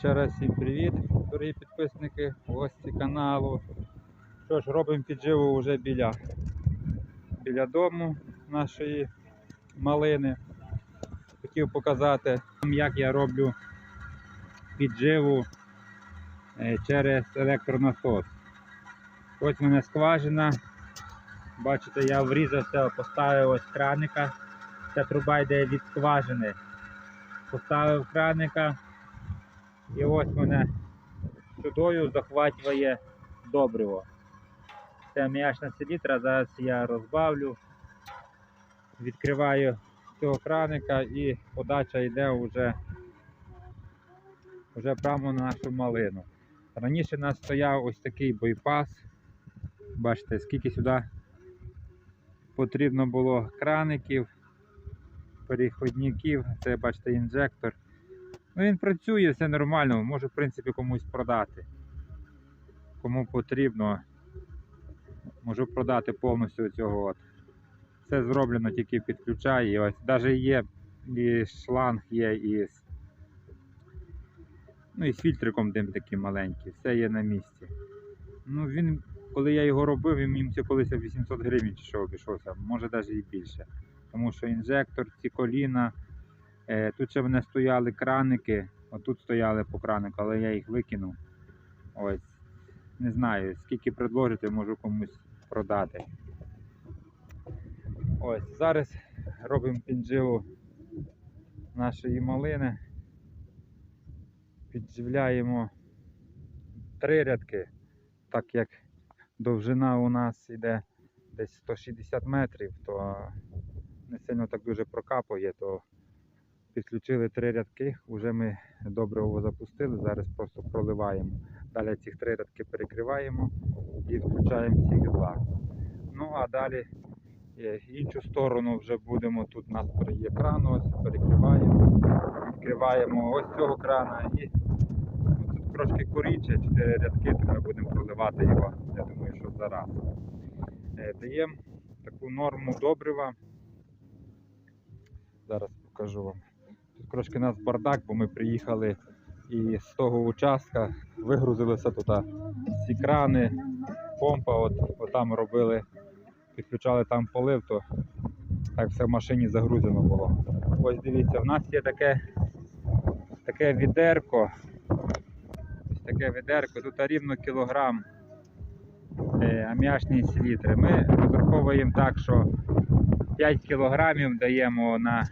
Ще раз всім привіт, дорогі підписники, гості каналу. Що ж, робимо підживу вже біля, біля дому нашої малини. Хотів показати, як я роблю підживу е, через електронасос. Ось в мене скважина. Бачите, я врізався, поставив ось краника. Ця труба йде від скважини. Поставив краника. І ось мене сюдою захватує добриво. Це м'ячна селітра, зараз я розбавлю, відкриваю цього краника і подача йде вже, вже прямо на нашу малину. Раніше у нас стояв ось такий бойпас. Бачите, скільки сюди потрібно було краників, переходників, це бачите інжектор. Ну, він працює, все нормально, можу в принципі комусь продати. Кому потрібно, можу продати повністю цього. От. Все зроблено, тільки підключає. І ось навіть є і шланг є, і з, ну, фільтриком тим таким маленький, все є на місці. Ну, він, коли я його робив, він мені це колись 800 гривень чи що обійшовся, може навіть і більше. Тому що інжектор, ці коліна. Е, Тут ще в мене стояли краники, отут стояли по кранику, але я їх викинув. Ось. Не знаю, скільки предложити, можу комусь продати. Ось, зараз робимо підживу нашої малини. Підживляємо три рядки, так як довжина у нас йде десь 160 метрів, то не сильно так дуже прокапує, то Підключили три рядки, вже ми добриво запустили, зараз просто проливаємо. Далі ці три рядки перекриваємо і включаємо ці два. Ну а далі е, іншу сторону вже будемо. Тут у нас є кран, ось перекриваємо, відкриваємо ось цього крана і тут трошки коріче, чотири рядки, то ми будемо проливати його. Я думаю, що зараз. Е, Даємо таку норму добрива. Зараз покажу вам. Трошки нас бардак, бо ми приїхали і з того участка вигрузилися тут ці крани, помпа, от, от там робили, підключали там полив, то так все в машині загрузено було. Ось дивіться, в нас є таке, таке відерко. Ось таке відерко, тут рівно кілограм е, аміачної селітри. Ми розраховуємо так, що 5 кілограмів даємо на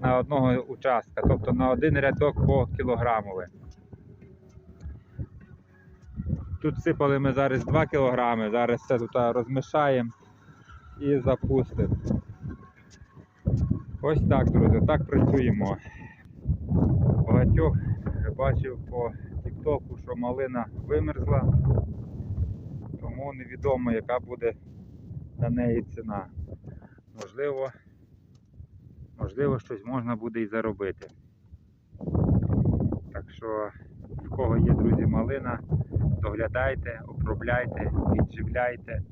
на одного участка, тобто на один рядок по кілограмове. Тут сипали ми зараз 2 кілограми, зараз все тут розмішаємо і запустимо. Ось так, друзі, так працюємо. Багатьох бачив по тіктоку, що малина вимерзла, тому невідомо, яка буде на неї ціна. Можливо, можливо, щось можна буде і заробити. Так що, в кого є, друзі, малина, доглядайте, обробляйте, підживляйте.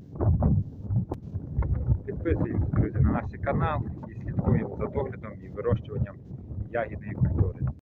Підписуємося, друзі, на наш канал і слідкуємо за доглядом і вирощуванням ягідної культури.